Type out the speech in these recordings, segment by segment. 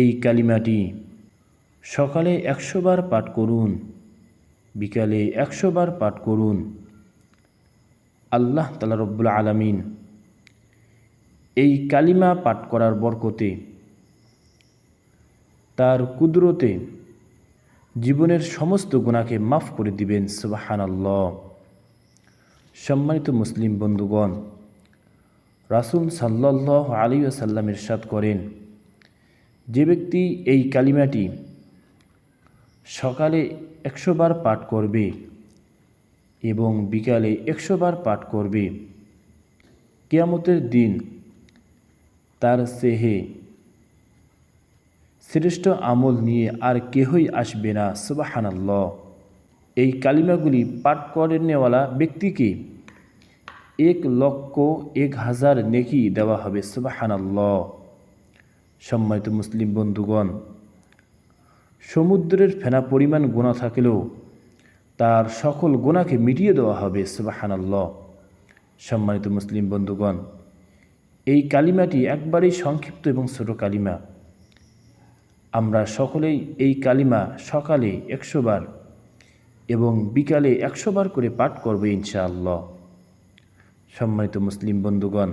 এই কালিমাটি, সকালে একশো বার পাঠ করুন, বিকালে একশো বার পাঠ করুন। আল্লাহ তালা রব্বুল আলামিন এই কালিমা পাঠ করার বরকতে তার কুদরতে জীবনের সমস্ত গুণাকে মাফ করে দিবেন, সুবাহানাল্লাহ। সম্মানিত মুসলিম বন্ধুগণ, রাসুল সাল্লাহ আলী আসাল্লাম ইরশাদ করেন যে ব্যক্তি এই কালিমাটি সকালে একশো বার পাঠ করবে এবং বিকালে একশো বার পাঠ করবে, কেয়ামতের দিন তার সেহে শ্রেষ্ঠ আমল নিয়ে আর কেহই আসবে না, সুবাহানাল্লাহ। এই কালিমাগুলি পাঠ করে নেওয়ালা ব্যক্তিকে এক লক্ষ এক হাজার নেকি দেওয়া হবে, সুবাহানাল্লাহ। সম্মানিত মুসলিম বন্ধুগণ, সমুদ্রের ফেনা পরিমাণ গোনা থাকলেও তার সকল গোনাকে মিটিয়ে দেওয়া হবে, সুবাহানাল্লাহ। সম্মানিত মুসলিম বন্ধুগণ, এই কালিমাটি একবারেই সংক্ষিপ্ত এবং ছোট কালিমা। আমরা সকলেই এই কালিমা সকালে একশো বার এবং বিকালে একশো বার করে পাঠ করব ইনশাআল্লাহ। সম্মানিত মুসলিম বন্ধুগণ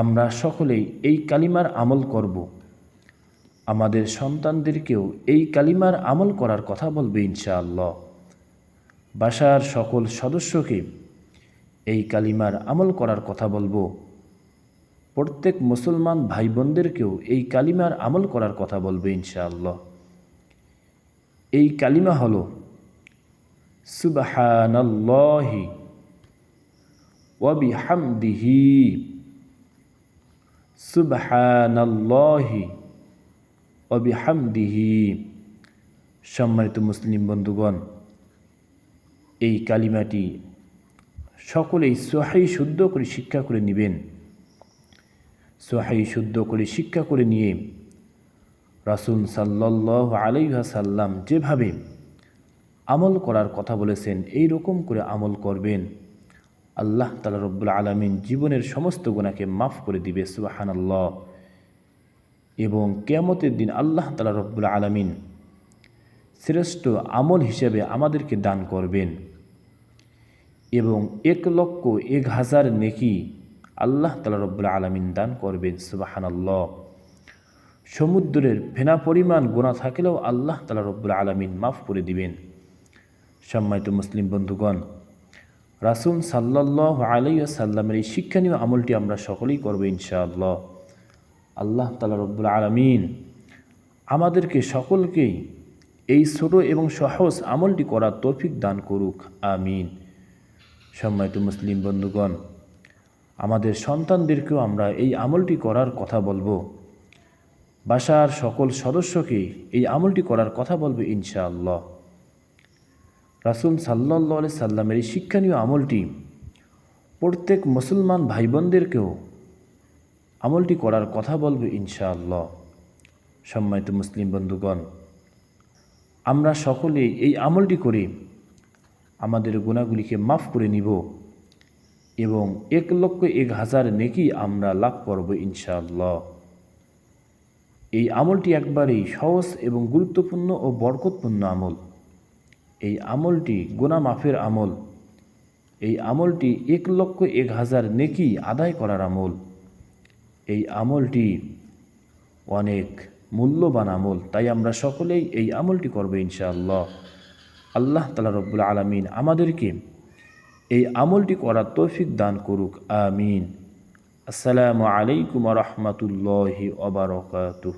আমরা সকলেই এই কালিমার আমল করব। আমাদের সন্তানদেরকেও এই কালিমার আমল করার কথা বলবে ইনশাআল্লাহ। বাসার সকল সদস্যকে এই কালিমার আমল করার কথা বলব। প্রত্যেক মুসলমান ভাই বোনদেরকেও এই কালিমার আমল করার কথা বলবে ইনশাআল্লাহ। এই কালিমা হল, সুবাহানাল্লাহি ওয়াবিহামদিহি সুবাহানাল্লাহি ওয়াবিহামদিহি সম্মানিত মুসলিম বন্ধুগণ, এই কালিমাটি সকলেই সোহাই শুদ্ধ করে শিক্ষা করে নেবেন। সোহাই শুদ্ধ করে শিক্ষা করে নিয়ে রাসুল সাল্লাহ আলাইহাসাল্লাম যেভাবে আমল করার কথা বলেছেন এই রকম করে আমল করবেন। আল্লাহ তালা রব্বুল আলমিন জীবনের সমস্ত গুণাকে মাফ করে দিবে সুবাহান আল্লাহ এবং কেয়ামতের দিন আল্লাহ তালা রব্বুল আলমিন শ্রেষ্ঠ আমল হিসেবে আমাদেরকে দান করবেন। এবং এক লক্ষ এক হাজার নেকি আল্লাহ তালা রব্বুল আলমিন দান করবেন, সুবাহানাল্লাহ। সমুদ্রের ফেনা পরিমাণ গোনা থাকলেও আল্লাহ তালা রব্বুল আলমিন মাফ করে দিবেন। সম্মানিত মুসলিম বন্ধুগণ রাসুল সাল্লাহ আলাইয়া সাল্লামের এই শিক্ষণীয় আমলটি আমরা সকলেই করব ইনশাআল্লাহ। আল্লাহ তালা রব্বুল আলমিন আমাদেরকে সকলকেই এই ছোট এবং সহজ আমলটি করার তৌফিক দান করুক, আমিন। সম্মানিত মুসলিম বন্ধুগণ, আমাদের সন্তানদেরকেও আমরা এই আমলটি করার কথা বলব। বাসার সকল সদস্যকে এই আমলটি করার কথা বলবে ইনশাআল্লাহ। রাসুল সাল্লাহ সাল্লামের এই শিক্ষণীয় আমলটি প্রত্যেক মুসলমান ভাই বোনদেরকেও আমলটি করার কথা বলবে ইনশাআল্লাহ। সম্মানিত মুসলিম বন্ধুগণ, আমরা সকলেই এই আমলটি করে আমাদের গুণাগুলিকে মাফ করে নিব এবং এক লক্ষ এক হাজার নেকি আমরা লাভ করব ইনশাআল্লাহ। এই আমলটি একবারেই সহজ এবং গুরুত্বপূর্ণ ও বরকতপূর্ণ আমল। এই আমলটি গোনা মাফের আমল। এই আমলটি এক লক্ষ এক হাজার নেকি আদায় করার আমল। এই আমলটি অনেক মূল্যবান আমল, তাই আমরা সকলেই এই আমলটি করব ইনশাআল্লাহ। আল্লাহ তালা রব্বুল আলমিন আমাদেরকে এই আমলটি করার তৌফিক দান করুক, আমিন। আসসালামু আলাইকুম রহমতুল্লাহি ওবরকাতুহ